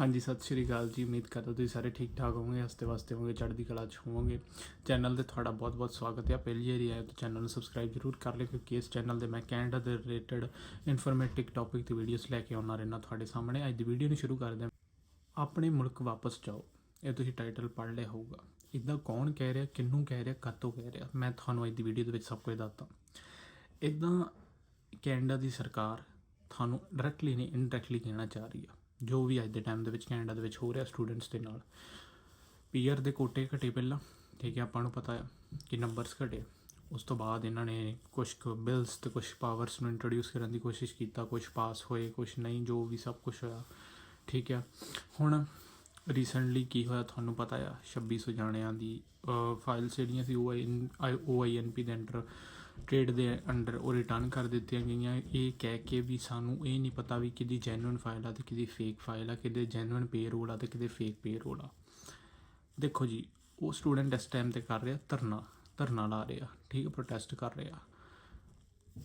ਹਾਂਜੀ, ਸਤਿ ਸ਼੍ਰੀ ਅਕਾਲ ਜੀ। ਉਮੀਦ ਕਰਦਾ ਤੁਸੀਂ ਸਾਰੇ ਠੀਕ ਠਾਕ ਹੋਵੋਗੇ ਹਸਤੇ ਵਾਸਤੇ ਹੋਵੋਗੇ, ਚੜ੍ਹਦੀ ਕਲਾ 'ਚ ਹੋਵੋਗੇ। ਚੈਨਲ ਤੇ ਤੁਹਾਡਾ ਬਹੁਤ-ਬਹੁਤ ਸਵਾਗਤ ਹੈ। ਪਹਿਲੀ ਵਾਰੀ ਆਇਆ ਹੋ ਤਾਂ ਚੈਨਲ ਨੂੰ ਸਬਸਕ੍ਰਾਈਬ ਜ਼ਰੂਰ ਕਰ ਲਿਓ, ਕਿਉਂਕਿ ਇਸ ਚੈਨਲ ਤੇ ਮੈਂ ਕੈਨੇਡਾ ਦੇ ਰਿਲੇਟਡ ਇਨਫੋਰਮੇਟਿਵ ਟੌਪਿਕ ਤੇ ਵੀਡੀਓਜ਼ ਲੈ ਕੇ ਆਉਣਾ ਰਹਿਣਾ ਤੁਹਾਡੇ ਸਾਹਮਣੇ। ਅੱਜ ਦੀ ਵੀਡੀਓ ਨੂੰ ਸ਼ੁਰੂ ਕਰਦੇ ਹਾਂ। ਆਪਣੇ ਮੁਲਕ ਵਾਪਸ ਜਾਓ। ਇਹ ਤੁਸੀਂ ਟਾਈਟਲ ਪੜ੍ਹ ਲਿਆ ਹੋਊਗਾ। ਇਦਾਂ ਕੌਣ ਕਹਿ ਰਿਹਾ ਕਿੰਨੂੰ ਕਹਿ ਰਿਹਾ ਕਦੋਂ ਕਹਿ ਰਿਹਾ? ਮੈਂ ਤੁਹਾਨੂੰ ਅੱਜ ਦੀ ਵੀਡੀਓ ਦੇ ਵਿੱਚ ਸਭ ਕੁਝ ਦੱਸਦਾ। ਇਦਾਂ ਕੈਨੇਡਾ ਦੀ ਸਰਕਾਰ ਤੁਹਾਨੂੰ ਡਾਇਰੈਕਟਲੀ ਨਹੀਂ ਇਨਡਾਇਰੈਕਟਲੀ ਕਹਿਣਾ ਚਾਹ ਰਹੀ ਆ। ਜੋ ਵੀ ਅੱਜ ਦੇ ਟਾਈਮ ਦੇ ਵਿੱਚ ਕੈਨੇਡਾ ਦੇ ਵਿੱਚ ਹੋ ਰਿਹਾ ਸਟੂਡੈਂਟਸ ਦੇ ਨਾਲ। ਪੀਅਰ ਦੇ ਕੋਟੇ ਘਟੇ ਪਹਿਲਾਂ, ਠੀਕ ਹੈ, ਆਪਾਂ ਨੂੰ ਪਤਾ ਆ ਕਿ ਨੰਬਰਸ ਘਟੇ। ਉਸ ਤੋਂ ਬਾਅਦ ਇਹਨਾਂ ਨੇ ਕੁਝ ਕੁ ਬਿਲਸ ਤੇ ਕੁਝ ਪਾਵਰਸ ਨੂੰ ਇੰਟਰੋਡਿਊਸ ਕਰਨ ਦੀ ਕੋਸ਼ਿਸ਼ ਕੀਤਾ ਕੁਝ ਪਾਸ ਹੋਏ ਕੁਝ ਨਹੀਂ, ਜੋ ਵੀ ਸਭ ਕੁਝ ਹੋਇਆ, ਠੀਕ ਹੈ। ਹੁਣ ਰੀਸੈਂਟਲੀ ਕੀ ਹੋਇਆ ਤੁਹਾਨੂੰ ਪਤਾ ਆ 2600 ਜਾਣਿਆਂ ਦੀ ਫਾਈਲਸ ਜਿਹੜੀਆਂ ਸੀ ਉਹ ਆਈਐਨਪੀ ਦੇ ਅੰਡਰ ਟ੍ਰੇਡ ਦੇ ਅੰਡਰ ਉਹ ਰਿਟਰਨ ਕਰ ਦਿੱਤੀਆਂ ਗਈਆਂ। ਇਹ ਕਹਿ ਕੇ ਵੀ ਸਾਨੂੰ ਇਹ ਨਹੀਂ ਪਤਾ ਵੀ ਕਿਹਦੀ ਜੈਨੂਇਨ ਫਾਈਲ ਆ ਤੇ ਕਿਹਦੀ ਫੇਕ ਫਾਈਲ ਆ, ਕਿਹਦੇ ਜੈਨੂਇਨ ਪੇਰੋਲ ਆ ਤੇ ਕਿਹਦੇ ਫੇਕ ਪੇਰੋਲ ਆ। ਦੇਖੋ ਜੀ, ਉਹ ਸਟੂਡੈਂਟ ਇਸ ਟਾਈਮ ਤੇ ਕਰ ਰਿਹਾ, ਧਰਨਾ ਧਰਨਾ ਲਾ ਰਿਹਾ, ਠੀਕ ਹੈ ਪ੍ਰੋਟੈਸਟ ਕਰ ਰਿਹਾ।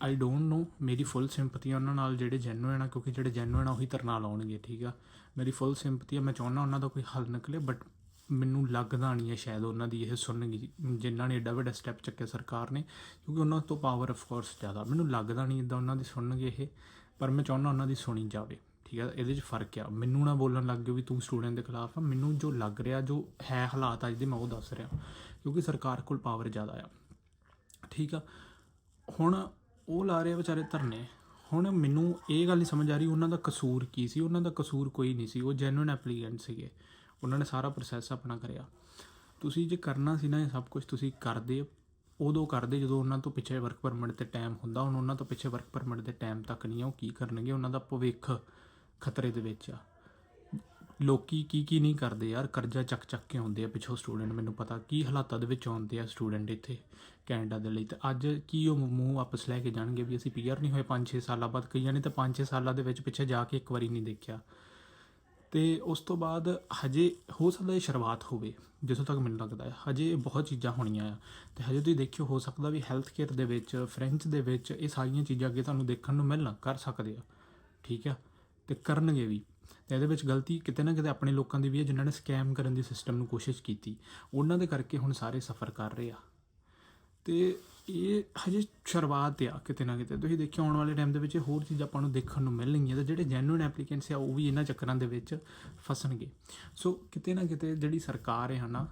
ਆਈ ਡੋਨਟ ਨੋ ਮੇਰੀ ਫੁੱਲ ਸਿੰਪਥੀ ਉਹਨਾਂ ਨਾਲ ਜਿਹੜੇ ਜੈਨੂਇਨ ਆ, ਕਿਉਂਕਿ ਜਿਹੜੇ ਜੈਨੂਇਨ ਆ ਉਹੀ ਧਰਨਾ ਲਾਉਣਗੇ, ਠੀਕ ਆ। ਮੇਰੀ ਫੁੱਲ ਸਿੰਪਥੀ ਆ, ਮੈਂ ਚਾਹੁੰਦਾ ਉਹਨਾਂ ਦਾ ਕੋਈ ਹੱਲ ਨਿਕਲੇ ਬਟ ਮੈਨੂੰ ਲੱਗਦਾ ਨਹੀਂ ਹੈ ਸ਼ਾਇਦ ਉਹਨਾਂ ਦੀ ਇਹ ਸੁਣਨਗੀ, ਜਿਨ੍ਹਾਂ ਨੇ ਐਡਾ ਵੱਡਾ ਸਟੈਪ ਚੱਕਿਆ ਸਰਕਾਰ ਨੇ, ਕਿਉਂਕਿ ਉਹਨਾਂ ਤੋਂ ਪਾਵਰ ਆਫ ਕੋਰਸ ਜ਼ਿਆਦਾ। ਮੈਨੂੰ ਲੱਗਦਾ ਨਹੀਂ ਇਦਾਂ ਉਹਨਾਂ ਦੀ ਸੁਣਨਗੇ ਇਹ, ਪਰ ਮੈਂ ਚਾਹੁੰਦਾ ਉਹਨਾਂ ਦੀ ਸੁਣੀ ਜਾਵੇ। ਠੀਕ ਹੈ, ਇਹਦੇ 'ਚ ਫ਼ਰਕ ਆ। ਮੈਨੂੰ ਨਾ ਬੋਲਣ ਲੱਗ ਗਿਓ ਵੀ ਤੂੰ ਸਟੂਡੈਂਟ ਦੇ ਖਿਲਾਫ ਆ। ਮੈਨੂੰ ਜੋ ਲੱਗ ਰਿਹਾ, ਜੋ ਹੈ ਹਾਲਾਤ ਅੱਜ ਦੇ, ਮੈਂ ਉਹ ਦੱਸ ਰਿਹਾ। ਕਿਉਂਕਿ ਸਰਕਾਰ ਕੋਲ ਪਾਵਰ ਜ਼ਿਆਦਾ ਆ। ਠੀਕ ਆ, ਹੁਣ ਉਹ ਲਾ ਰਹੇ ਆ ਵਿਚਾਰੇ ਧਰਨੇ। ਹੁਣ ਮੈਨੂੰ ਇਹ ਗੱਲ ਨਹੀਂ ਸਮਝ ਆ ਰਹੀ, ਉਹਨਾਂ ਦਾ ਕਸੂਰ ਕੀ ਸੀ? ਉਹਨਾਂ ਦਾ ਕਸੂਰ ਕੋਈ ਨਹੀਂ ਸੀ। ਉਹ ਜੈਨੂਇਨ ਐਪਲੀਕੈਂਟ ਸੀਗੇ। ਉਹਨਾਂ ਨੇ ਸਾਰਾ ਪ੍ਰੋਸੈਸ ਆਪਣਾ ਕਰਿਆ। ਤੁਸੀਂ ਜੇ ਕਰਨਾ ਸੀ ਨਾ ਇਹ ਸਭ ਕੁਝ ਤੁਸੀਂ ਕਰਦੇ, ਉਦੋਂ ਕਰਦੇ ਜਦੋਂ ਉਹਨਾਂ ਤੋਂ ਪਿੱਛੇ ਵਰਕ ਪਰਮਿਟ ਤੇ ਟਾਈਮ ਹੁੰਦਾ, ਹੁਣ ਉਹਨਾਂ ਤੋਂ ਪਿੱਛੇ ਵਰਕ ਪਰਮਿਟ ਦੇ ਟਾਈਮ ਤੱਕ ਨਹੀਂ ਆ, ਉਹ ਕੀ ਕਰਨਗੇ? ਉਹਨਾਂ ਦਾ ਭਵਿੱਖ ਖਤਰੇ ਦੇ ਵਿੱਚ ਆ। ਲੋਕੀ ਕੀ ਕੀ ਨਹੀਂ ਕਰਦੇ ਯਾਰ, ਕਰਜ਼ਾ ਚੱਕ ਚੱਕ ਕੇ ਆਉਂਦੇ ਆ ਪਿੱਛੋਂ ਸਟੂਡੈਂਟ ਮੈਨੂੰ ਪਤਾ ਕੀ ਹਾਲਾਤਾਂ ਦੇ ਵਿੱਚ ਆਉਂਦੇ ਆ ਸਟੂਡੈਂਟ ਇੱਥੇ ਕੈਨੇਡਾ ਦੇ ਲਈ। ਤੇ ਅੱਜ ਕੀ ਉਹ ਮੂੰਹ ਵਾਪਸ ਲੈ ਕੇ ਜਾਣਗੇ ਵੀ ਅਸੀਂ ਪੀਆਰ ਨਹੀਂ ਹੋਏ? 5-6 ਸਾਲਾਂ ਬਾਅਦ ਕਈਆਂ ਨੇ ਤਾਂ 5-6 ਸਾਲਾਂ ਦੇ ਵਿੱਚ ਪਿੱਛੇ ਜਾ ਕੇ ਇੱਕ ਵਾਰੀ ਨਹੀਂ ਦੇਖਿਆ। ਅਤੇ ਉਸ ਤੋਂ ਬਾਅਦ ਹਜੇ ਹੋ ਸਕਦਾ ਇਹ ਸ਼ੁਰੂਆਤ ਹੋਵੇ, ਜਿੱਥੋਂ ਤੱਕ ਮੈਨੂੰ ਲੱਗਦਾ ਹੈ। ਹਜੇ ਬਹੁਤ ਚੀਜ਼ਾਂ ਹੋਣੀਆਂ ਆ। ਤੇ ਹਜੇ ਤੁਸੀਂ ਦੇਖਿਓ, ਹੋ ਸਕਦਾ ਵੀ ਹੈਲਥ ਕੇਅਰ ਦੇ ਵਿੱਚ ਫ੍ਰੈਂਚ ਦੇ ਵਿੱਚ ਇਹ ਸਾਰੀਆਂ ਚੀਜ਼ਾਂ ਅੱਗੇ ਤੁਹਾਨੂੰ ਦੇਖਣ ਨੂੰ ਮਿਲਣ, ਕਰ ਸਕਦੇ ਆ। ਠੀਕ ਆ? ਤੇ ਕਰਨਗੇ ਵੀ। ਤੇ ਇਹਦੇ ਵਿੱਚ ਗਲਤੀ ਕਿਤੇ ਨਾ ਕਿਤੇ ਆਪਣੇ ਲੋਕਾਂ ਦੀ ਵੀ ਹੈ, ਜਿਨ੍ਹਾਂ ਨੇ ਸਕੈਮ ਕਰਨ ਦੀ ਸਿਸਟਮ ਨੂੰ ਕੋਸ਼ਿਸ਼ ਕੀਤੀ। ਉਹਨਾਂ ਦੇ ਕਰਕੇ ਹੁਣ ਸਾਰੇ ਸਫਰ ਕਰ ਰਹੇ ਆ। ਤੇ ਇਹ ਹਜੇ ਸ਼ੁਰੂਆਤ ਆ ਕਿਤੇ ਨਾ ਕਿਤੇ। ਤੁਸੀਂ ਦੇਖਿਓ ਆਉਣ ਵਾਲੇ ਟਾਈਮ ਦੇ ਵਿੱਚ ਹੋਰ ਚੀਜ਼ਾਂ ਆਪਾਂ ਨੂੰ ਦੇਖਣ ਨੂੰ ਮਿਲਣਗੀਆਂ ਤੇ ਜਿਹੜੇ ਜੈਨੂਇਨ ਐਪਲੀਕੈਂਟਸ ਆ ਉਹ ਵੀ ਇਹਨਾਂ ਚੱਕਰਾਂ ਦੇ ਵਿੱਚ ਫਸਣਗੇ। ਸੋ ਕਿਤੇ ਨਾ ਕਿਤੇ ਜਿਹੜੀ ਸਰਕਾਰ ਹੈ ਨਾ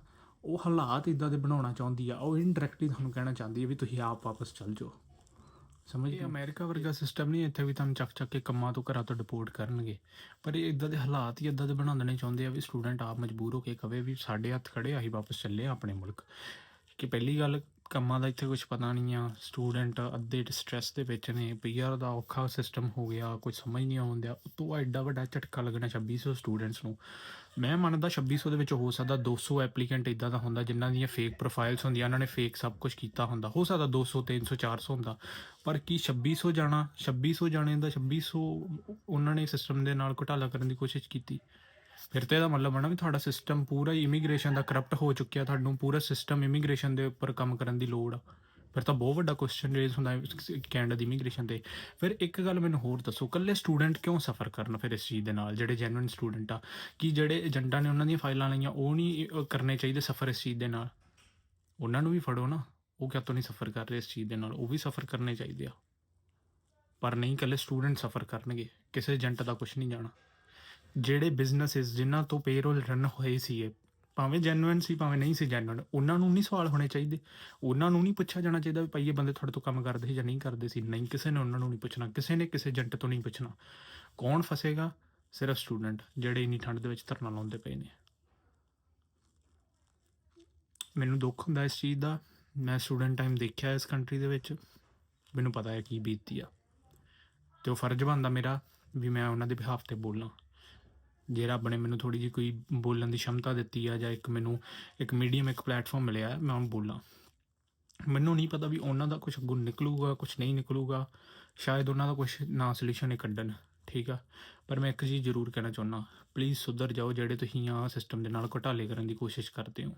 ਉਹ ਹਾਲਾਤ ਇਦਾਂ ਦੇ ਬਣਾਉਣਾ ਚਾਹੁੰਦੀ ਆ ਉਹ ਇਨਡਾਇਰੈਕਟਲੀ ਤੁਹਾਨੂੰ ਕਹਿਣਾ ਚਾਹੁੰਦੀ ਹੈ ਵੀ ਤੁਸੀਂ ਆਪ ਵਾਪਸ ਚੱਲ ਜਾਓ। ਸਮਝ ਗਏ? ਅਮਰੀਕਾ ਵਰਗਾ ਸਿਸਟਮ ਨਹੀਂ ਇੱਥੇ ਵੀ ਤੁਹਾਨੂੰ ਚੱਕ ਚੱਕ ਕੇ ਕੰਮਾਂ ਤੋਂ ਘਰਾਂ ਤੋਂ ਡਿਪੋਰਟ ਕਰਨਗੇ। ਪਰ ਇਹ ਇਦਾਂ ਦੇ ਹਾਲਾਤ ਹੀ ਇਦਾਂ ਦੇ ਬਣਾ ਦੇਣੇ ਚਾਹੁੰਦੇ ਆ ਵੀ ਸਟੂਡੈਂਟ ਆਪ ਮਜਬੂਰ ਹੋ ਕੇ ਕਵੇ ਵੀ ਸਾਡੇ ਹੱਥ ਖੜੇ ਆਹੀ ਵਾਪਸ ਚੱਲੇ ਆਪਣੇ ਮੁਲਕ। ਕਿ ਪਹਿਲੀ ਗੱਲ ਕੰਮਾਂ ਦਾ ਇੱਥੇ ਕੁਝ ਪਤਾ ਨਹੀਂ ਆ। ਸਟੂਡੈਂਟ ਅੱਧੇ ਸਟ੍ਰੈਸ ਦੇ ਵਿੱਚ ਨੇ। ਪੀਆਰ ਦਾ ਔਖਾ ਸਿਸਟਮ ਹੋ ਗਿਆ ਕੁਝ ਸਮਝ ਨਹੀਂ ਆਉਂਦਿਆ ਉਤੋਂ ਐਡਾ ਵੱਡਾ ਝਟਕਾ ਲੱਗਣਾ 2600 ਸਟੂਡੈਂਟਸ ਨੂੰ। ਮੈਂ ਮੰਨਦਾ 2600 ਦੇ ਵਿੱਚ ਹੋ ਸਕਦਾ 200 ਐਪਲੀਕੈਂਟ ਇਦਾਂ ਦਾ ਹੁੰਦਾ ਜਿਨ੍ਹਾਂ ਦੀਆਂ ਫੇਕ ਪ੍ਰੋਫਾਈਲਸ ਹੁੰਦੀਆਂ, ਉਹਨਾਂ ਨੇ ਫੇਕ ਸਭ ਕੁਝ ਕੀਤਾ ਹੁੰਦਾ। ਹੋ ਸਕਦਾ 200 300 400 ਹੁੰਦਾ। ਪਰ ਕੀ 2600 ਜਾਣਾ? 2600 ਜਾਣੇ ਦਾ 2600 ਉਹਨਾਂ ਨੇ ਸਿਸਟਮ ਦੇ ਨਾਲ ਘੁਟਾਲਾ ਕਰਨ ਦੀ ਕੋਸ਼ਿਸ਼ ਕੀਤੀ। ਫਿਰ ਤੇ ਇਹਦਾ ਮਤਲਬ ਬਣਾ ਵੀ ਤੁਹਾਡਾ ਸਿਸਟਮ ਪੂਰਾ ਹੀ ਇਮੀਗ੍ਰੇਸ਼ਨ ਦਾ ਕਰਪਟ ਹੋ ਚੁੱਕਿਆ, ਤੁਹਾਨੂੰ ਪੂਰਾ ਸਿਸਟਮ ਇਮੀਗ੍ਰੇਸ਼ਨ ਦੇ ਉੱਪਰ ਕੰਮ ਕਰਨ ਦੀ ਲੋੜ ਆ। ਫਿਰ ਤਾਂ ਬਹੁਤ ਵੱਡਾ ਕੁਐਸਚਨ ਰੇਜ਼ ਹੁੰਦਾ ਹੈ ਕੈਨੇਡਾ ਦੀ ਇਮੀਗ੍ਰੇਸ਼ਨ ਤੇ। ਫਿਰ ਇੱਕ ਗੱਲ ਮੈਨੂੰ ਹੋਰ ਦੱਸੋ ਕੱਲੇ ਸਟੂਡੈਂਟ ਕਿਉਂ ਸਫਰ ਕਰਨ ਫਿਰ ਇਸ ਚੀਜ਼ ਦੇ ਨਾਲ, ਜਿਹੜੇ ਜੈਨੂਇਨ ਸਟੂਡੈਂਟ ਆ? ਕਿ ਜਿਹੜੇ ਏਜੰਟਾਂ ਨੇ ਉਹਨਾਂ ਦੀਆਂ ਫਾਈਲਾਂ ਲਈਆਂ, ਉਹ ਨਹੀਂ ਕਰਨੇ ਚਾਹੀਦੇ ਸਫਰ ਇਸ ਚੀਜ਼ ਦੇ ਨਾਲ? ਉਹਨਾਂ ਨੂੰ ਵੀ ਫੜੋ ਨਾ, ਉਹ ਕਿਉਂ ਨਹੀਂ ਸਫਰ ਕਰ ਰਹੇ ਇਸ ਚੀਜ਼ ਦੇ ਨਾਲ, ਉਹ ਵੀ ਸਫਰ ਕਰਨੇ ਚਾਹੀਦੇ ਆ। ਪਰ ਨਹੀਂ ਕੱਲੇ ਸਟੂਡੈਂਟ ਸਫਰ ਕਰਨਗੇ, ਕਿਸੇ ਏਜੰਟ ਦਾ ਕੁਝ ਨਹੀਂ ਜਾਣਾ। ਜਿਹੜੇ ਬਿਜ਼ਨੈਸਸ ਜਿਨ੍ਹਾਂ ਤੋਂ ਪੇਰੋਲ ਰਨ ਹੋਏ ਸੀਗੇ, ਭਾਵੇਂ ਜੈਨੂਇਨ ਸੀ, ਭਾਵੇਂ ਨਹੀਂ ਸੀ ਜੈਨੂਇਨ ਉਹਨਾਂ ਨੂੰ ਨਹੀਂ ਸਵਾਲ ਹੋਣੇ ਚਾਹੀਦੇ। ਉਹਨਾਂ ਨੂੰ ਨਹੀਂ ਪੁੱਛਿਆ ਜਾਣਾ ਚਾਹੀਦਾ ਵੀ ਭਾਈ ਇਹ ਬੰਦੇ ਤੁਹਾਡੇ ਤੋਂ ਕੰਮ ਕਰਦੇ ਸੀ ਜਾਂ ਨਹੀਂ ਕਰਦੇ ਸੀ। ਨਹੀਂ, ਕਿਸੇ ਨੇ ਉਹਨਾਂ ਨੂੰ ਨਹੀਂ ਪੁੱਛਣਾ, ਕਿਸੇ ਨੇ ਕਿਸੇ ਏਜੰਟ ਤੋਂ ਨਹੀਂ ਪੁੱਛਣਾ। ਕੌਣ ਫਸੇਗਾ? ਸਿਰਫ ਸਟੂਡੈਂਟ ਜਿਹੜੇ ਇੰਨੀ ਠੰਡ ਦੇ ਵਿੱਚ ਧਰਨਾ ਲਾਉਂਦੇ ਪਏ ਨੇ। ਮੈਨੂੰ ਦੁੱਖ ਹੁੰਦਾ ਇਸ ਚੀਜ਼ ਦਾ। ਮੈਂ ਸਟੂਡੈਂਟ ਟਾਈਮ ਦੇਖਿਆ ਇਸ ਕੰਟਰੀ ਦੇ ਵਿੱਚ। ਮੈਨੂੰ ਪਤਾ ਹੈ ਕੀ ਬੀਤਦੀ ਆ। ਤੇ ਉਹ ਫਰਜ਼ ਬਣਦਾ ਮੇਰਾ ਵੀ ਮੈਂ ਉਹਨਾਂ ਦੇ ਬਿਹਾਫ ਤੇ ਬੋਲਾਂ। ਜੇ ਰੱਬ ਨੇ ਮੈਨੂੰ ਥੋੜੀ ਜਿਹੀ ਕੋਈ ਬੋਲਣ ਦੀ ਸ਼ਮਤਾ ਦਿੱਤੀ ਆ ਜਾਂ ਇੱਕ ਮੈਨੂੰ ਇੱਕ ਮੀਡੀਅਮ ਇੱਕ ਪਲੇਟਫਾਰਮ ਮਿਲਿਆ, ਮੈਂ ਉਹ ਬੋਲਾਂ। ਮੈਨੂੰ ਨਹੀਂ ਪਤਾ ਵੀ ਉਹਨਾਂ ਦਾ ਕੁਝ ਗੁਣ ਨਿਕਲੂਗਾ ਕੁਝ ਨਹੀਂ ਨਿਕਲੂਗਾ। ਸ਼ਾਇਦ ਉਹਨਾਂ ਦਾ ਕੁਝ ਨਾ ਸੋਲੂਸ਼ਨ ਹੀ ਕੱਢਣ, ਠੀਕ ਆ? ਪਰ ਮੈਂ ਇੱਕ ਚੀਜ਼ ਜ਼ਰੂਰ ਕਹਿਣਾ ਚਾਹੁੰਦਾ ਪਲੀਜ਼ ਸੁਧਰ ਜਾਓ ਜਿਹੜੇ ਤੁਸੀਂ ਆ ਸਿਸਟਮ ਦੇ ਨਾਲ ਘੁਟਾਲੇ ਕਰਨ ਦੀ ਕੋਸ਼ਿਸ਼ ਕਰਦੇ ਹੋ।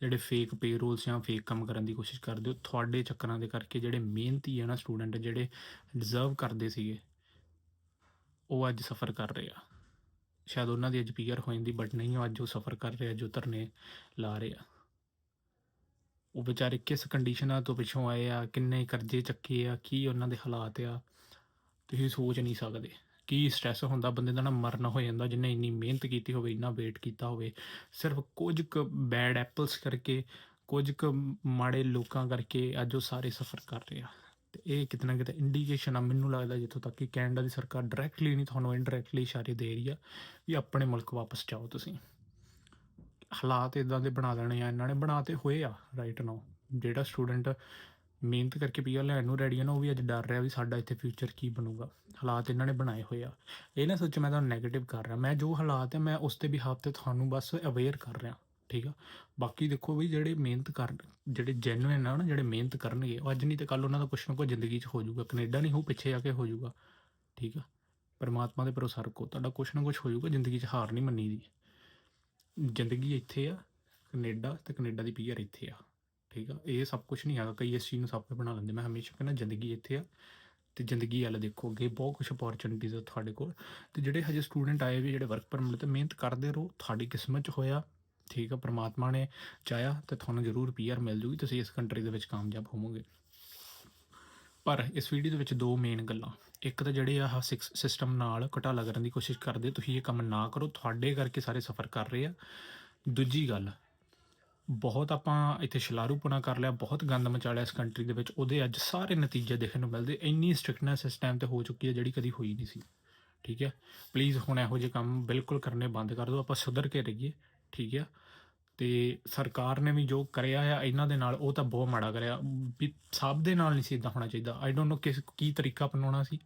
ਜਿਹੜੇ ਫੇਕ ਪੇਰੋਲਸ ਜਾਂ ਫੇਕ ਕੰਮ ਕਰਨ ਦੀ ਕੋਸ਼ਿਸ਼ ਕਰਦੇ ਹੋ, ਤੁਹਾਡੇ ਚੱਕਰਾਂ ਦੇ ਕਰਕੇ ਜਿਹੜੇ ਮਿਹਨਤੀ ਆ ਨਾ ਸਟੂਡੈਂਟ ਜਿਹੜੇ ਡਿਜ਼ਰਵ ਕਰਦੇ ਸੀਗੇ, ਉਹ ਅੱਜ ਸਫਰ ਕਰ ਰਹੇ ਆ। ਸ਼ਾਇਦ ਉਹਨਾਂ ਦੀ ਅੱਜ ਪੀਆਰ ਹੋ ਜਾਂਦੀ ਬਟ ਨਹੀਂ, ਉਹ ਅੱਜ ਉਹ ਸਫਰ ਕਰ ਰਿਹਾ, ਜੋ ਧਰਨੇ ਲਾ ਰਹੇ। ਆ ਉਹ ਵਿਚਾਰੇ ਕਿਸ ਕੰਡੀਸ਼ਨਾਂ ਤੋਂ ਪਿੱਛੋਂ ਆਏ ਆ, ਕਿੰਨੇ ਕਰਜ਼ੇ ਚੱਕੇ ਆ, ਕੀ ਉਹਨਾਂ ਦੇ ਹਾਲਾਤ ਆ, ਤੁਸੀਂ ਸੋਚ ਨਹੀਂ ਸਕਦੇ। ਕੀ ਸਟ੍ਰੈਸ ਹੁੰਦਾ, ਬੰਦੇ ਦਾ ਨਾ ਮਰਨ ਹੋ ਜਾਂਦਾ ਜਿੰਨੇ ਇੰਨੀ ਮਿਹਨਤ ਕੀਤੀ ਹੋਵੇ, ਇੰਨਾ ਵੇਟ ਕੀਤਾ ਹੋਵੇ। ਸਿਰਫ ਕੁਝ ਕੁ ਬੈਡ ਐਪਲਸ ਕਰਕੇ, ਕੁਝ ਕੁ ਮਾੜੇ ਲੋਕਾਂ ਕਰਕੇ ਅੱਜ ਉਹ ਸਾਰੇ ਸਫਰ ਕਰ ਰਹੇ। ਆ ਤੇ ਇਹ ਕਿਤੇ ਨਾ ਕਿਤੇ ਇੰਡੀਕੇਸ਼ਨ ਆ, ਮੈਨੂੰ ਲੱਗਦਾ ਜਿੱਥੋਂ ਤੱਕ ਕਿ ਕੈਨੇਡਾ ਦੀ ਸਰਕਾਰ ਡਾਇਰੈਕਟਲੀ ਨਹੀਂ ਤੁਹਾਨੂੰ ਇਨਡਾਇਰੈਕਟਲੀ ਇਸ਼ਾਰੇ ਦੇ ਰਹੀ ਆ ਵੀ ਆਪਣੇ ਮੁਲਕ ਵਾਪਸ ਜਾਓ ਤੁਸੀਂ। ਹਾਲਾਤ ਇਦਾਂ ਦੇ ਬਣਾ ਦੇਣੇ ਆ, ਇਹਨਾਂ ਨੇ ਬਣਾਤੇ ਹੋਏ ਆ ਰਾਈਟ ਨਾਓ ਜਿਹੜਾ ਸਟੂਡੈਂਟ ਮਿਹਨਤ ਕਰਕੇ ਪੀਆਰ ਲੈਣ ਨੂੰ ਰੈਡੀ ਆ ਨਾ, ਉਹ ਵੀ ਅੱਜ ਡਰ ਰਿਹਾ ਵੀ ਸਾਡਾ ਇੱਥੇ ਫਿਊਚਰ ਕੀ ਬਣੂਗਾ। ਹਾਲਾਤ ਇਹਨਾਂ ਨੇ ਬਣਾਏ ਹੋਏ ਆ। ਇਹ ਨਾ ਸੋਚੋ ਮੈਂ ਤੁਹਾਨੂੰ 네ਗੇਟਿਵ ਕਰ ਰਿਹਾ, ਮੈਂ ਜੋ ਹਾਲਾਤ ਹੈ ਮੈਂ ਉਸ ਤੇ ਬਿਹਾਫ ਤੇ ਤੁਹਾਨੂੰ ਬਸ ਅਵੇਅਰ ਕਰ ਰਿਹਾ। ਠੀਕ ਆ। ਬਾਕੀ ਦੇਖੋ ਵੀ ਜਿਹੜੇ ਮਿਹਨਤ ਕਰਨ ਜਿਹੜੇ ਜੈਨੂਇਨ ਆ ਨਾ, ਜਿਹੜੇ ਮਿਹਨਤ ਕਰਨਗੇ, ਉਹ ਅੱਜ ਨਹੀਂ ਤੇ ਕੱਲ ਉਹਨਾਂ ਦਾ ਕੁਛ ਨਾ ਕੁਛ ਜ਼ਿੰਦਗੀ 'ਚ ਹੋ ਜਾਊਗਾ। ਕੈਨੇਡਾ ਨਹੀਂ ਹੋ ਪਿੱਛੇ ਆ ਕੇ ਹੋ ਜਾਊਗਾ। ਠੀਕ ਆ। ਪਰਮਾਤਮਾ ਦੇ ਭਰੋਸਾ ਰੱਖੋ, ਤੁਹਾਡਾ ਕੁਛ ਨਾ ਕੁਛ ਹੋ ਜਾਊਗਾ, ਜ਼ਿੰਦਗੀ 'ਚ ਹਾਰ ਨਹੀਂ ਮੰਨੀ ਦੀ ਜ਼ਿੰਦਗੀ ਇੱਥੇ ਆ, ਕੈਨੇਡਾ ਤੇ ਕੈਨੇਡਾ ਦੀ ਪੀਆਰ ਇੱਥੇ ਆ। ਠੀਕ ਆ। ਇਹ ਸਭ ਕੁਝ ਨਹੀਂ ਹੈਗਾ, ਕਈ ਇਸ ਚੀਜ਼ ਨੂੰ ਸਭ ਕੁਝ ਬਣਾ ਲੈਂਦੇ। ਮੈਂ ਹਮੇਸ਼ਾ ਕਹਿੰਦਾ ਜ਼ਿੰਦਗੀ ਇੱਥੇ ਆ ਤੇ ਜ਼ਿੰਦਗੀ ਵਾਲਾ ਦੇਖੋ, ਅੱਗੇ ਬਹੁਤ ਕੁਝ ਅਪੋਰਚੁਨਿਟੀਜ਼ ਆ ਤੁਹਾਡੇ ਕੋਲ। ਤੇ ਜਿਹੜੇ ਹਜੇ ਸਟੂਡੈਂਟ ਆਏ ਵੀ ਜਿਹੜੇ ਵਰਕ ਪਰਮਿਟ ਤੇ ਮਿਹਨਤ ਕਰਦੇ ਰਹੋ, ਤੁਹਾਡੀ ਕਿਸਮਤ 'ਚ ਹੋਇਆ। ਠੀਕ ਆ, ਪ੍ਰਮਾਤਮਾ ਨੇ ਚਾਹਿਆ ਤੇ ਤੁਹਾਨੂੰ ਜ਼ਰੂਰ ਪੀਆਰ ਮਿਲ ਜੂਗੀ, ਤੁਸੀਂ ਇਸ ਕੰਟਰੀ ਦੇ ਵਿੱਚ ਕਾਮਯਾਬ ਹੋਵੋਗੇ। ਪਰ ਇਸ ਵੀਡੀਓ ਦੇ ਵਿੱਚ ਦੋ ਮੇਨ ਗੱਲਾਂ। ਇੱਕ ਤਾਂ ਜਿਹੜੇ ਆਹ ਸਿਸਟਮ ਨਾਲ ਘਟਾਲਾ ਕਰਨ ਦੀ ਕੋਸ਼ਿਸ਼ ਕਰਦੇ, ਤੁਸੀਂ ਇਹ ਕੰਮ ਨਾ ਕਰੋ, ਤੁਹਾਡੇ ਕਰਕੇ ਸਾਰੇ ਸਫਰ ਕਰ ਰਹੇ ਆ। ਦੂਜੀ ਗੱਲ, ਬਹੁਤ ਆਪਾਂ ਇੱਥੇ ਸ਼ਲਾਰੂਪਣਾ ਕਰ ਲਿਆ, ਬਹੁਤ ਗੰਦ ਮਚਾ ਲਿਆ ਇਸ ਕੰਟਰੀ ਦੇ ਵਿੱਚ, ਉਹਦੇ ਅੱਜ ਸਾਰੇ ਨਤੀਜੇ ਦੇਖਣ ਨੂੰ ਮਿਲਦੇ। ਇੰਨੀ ਸਟ੍ਰਿਕਟਨੈਸ ਇਸ ਟਾਈਮ ਤੇ ਹੋ ਚੁੱਕੀ ਹੈ ਜਿਹੜੀ ਕਦੀ ਹੋਈ ਨਹੀਂ ਸੀ। ਠੀਕ ਹੈ ਪਲੀਜ਼ ਹੁਣ ਇਹੋ ਜਿਹੇ ਕੰਮ ਬਿਲਕੁਲ ਕਰਨੇ ਬੰਦ ਕਰ ਦਿਓ, ਆਪਾਂ ਸੁਧਰ ਕੇ ਰਹੀਏ। ਠੀਕ ਆ। ਤੇ ਸਰਕਾਰ ਨੇ ਵੀ ਜੋ ਕਰਿਆ ਆ, ਇਹਨਾਂ ਦੇ ਨਾਲ ਉਹ ਤਾਂ ਬਹੁਤ ਮਾੜਾ ਕਰਿਆ। ਵੀ ਸਭ ਦੇ ਨਾਲ ਨਹੀਂ ਸੀ ਇਦਾਂ ਹੋਣਾ ਚਾਹੀਦਾ। ਆਈ ਡੋਨਟ ਨੋ ਕਿਸ, ਕੀ ਤਰੀਕਾ ਅਪਣਾਉਣਾ ਸੀ।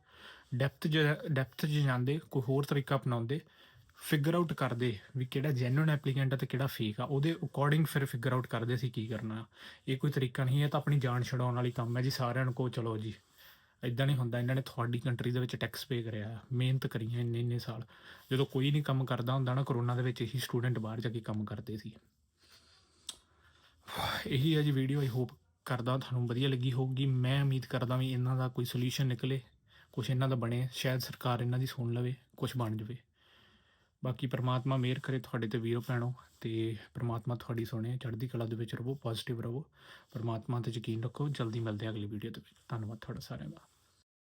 ਡੈਪਥ ਡੈਪਥ 'ਚ ਜਾਂਦੇ, ਕੋਈ ਹੋਰ ਤਰੀਕਾ ਅਪਣਾਉਂਦੇ ਫਿਗਰ ਆਊਟ ਕਰਦੇ ਵੀ ਕਿਹੜਾ ਜੈਨੂਇਨ ਐਪਲੀਕੈਂਟ ਆ ਤੇ ਕਿਹੜਾ ਫੇਕ ਆ। ਉਹਦੇ ਅਕੋਰਡਿੰਗ ਫਿਰ ਫਿਗਰ ਆਊਟ ਕਰਦੇ ਸੀ ਕੀ ਕਰਨਾ। ਇਹ ਕੋਈ ਤਰੀਕਾ ਨਹੀਂ ਹੈ ਤਾਂ ਆਪਣੀ ਜਾਨ ਛਡਾਉਣ ਵਾਲੀ ਕੰਮ ਹੈ ਜੀ ਸਾਰਿਆਂ ਨੂੰ ਕੋ ਚਲੋ ਜੀ। ਇਦਾਂ ਨਹੀਂ ਹੁੰਦਾ, ਇਹਨਾਂ ਨੇ ਤੁਹਾਡੀ ਕੰਟਰੀ ਦੇ ਵਿੱਚ ਟੈਕਸ ਪੇ ਕਰਿਆ, ਮਿਹਨਤ ਕਰੀ ਹੈ ਇੰਨੇ ਇੰਨੇ ਸਾਲ। ਜਦੋਂ ਕੋਈ ਨਹੀਂ ਕੰਮ ਕਰਦਾ ਹੁੰਦਾ ਨਾ ਕਰੋਨਾ ਦੇ ਵਿੱਚ ਹੀ ਸਟੂਡੈਂਟ ਬਾਹਰ ਜਾ ਕੇ ਕੰਮ ਕਰਦੇ ਸੀ। ਇਹੀ ਅੱਜ ਵੀਡੀਓ ਆਈ ਹੋਪ ਕਰਦਾ, ਤੁਹਾਨੂੰ ਵਧੀਆ ਲੱਗੀ ਹੋਊਗੀ। ਮੈਂ ਉਮੀਦ ਕਰਦਾ ਵੀ ਇਹਨਾਂ ਦਾ ਕੋਈ ਸੋਲੂਸ਼ਨ ਨਿਕਲੇ ਕੁਝ ਇਹਨਾਂ ਦਾ ਬਣੇ, ਸ਼ਾਇਦ ਸਰਕਾਰ ਇਹਨਾਂ ਦੀ ਸੁਣ ਲਵੇ ਕੁਝ ਬਣ ਜਾਵੇ। ਬਾਕੀ ਪ੍ਰਮਾਤਮਾ ਮਿਹਰ ਕਰੇ ਤੁਹਾਡੇ ਤੇ ਵੀਰੋ ਭੈਣੋ ਤੇ ਪ੍ਰਮਾਤਮਾ ਤੁਹਾਡੀ ਸੁਣੇ, ਚੜ੍ਹਦੀ ਕਲਾ ਦੇ ਵਿੱਚ ਰਹੋ ਪੋਜ਼ਿਟਿਵ ਰਹੋ ਪ੍ਰਮਾਤਮਾ ਤੇ ਯਕੀਨ ਰੱਖੋ। ਜਲਦੀ ਮਿਲਦੇ ਹਾਂ ਅਗਲੀ ਵੀਡੀਓ ਦੇ ਵਿੱਚ। ਧੰਨਵਾਦ ਤੁਹਾਡਾ ਸਾਰਿਆਂ ਦਾ।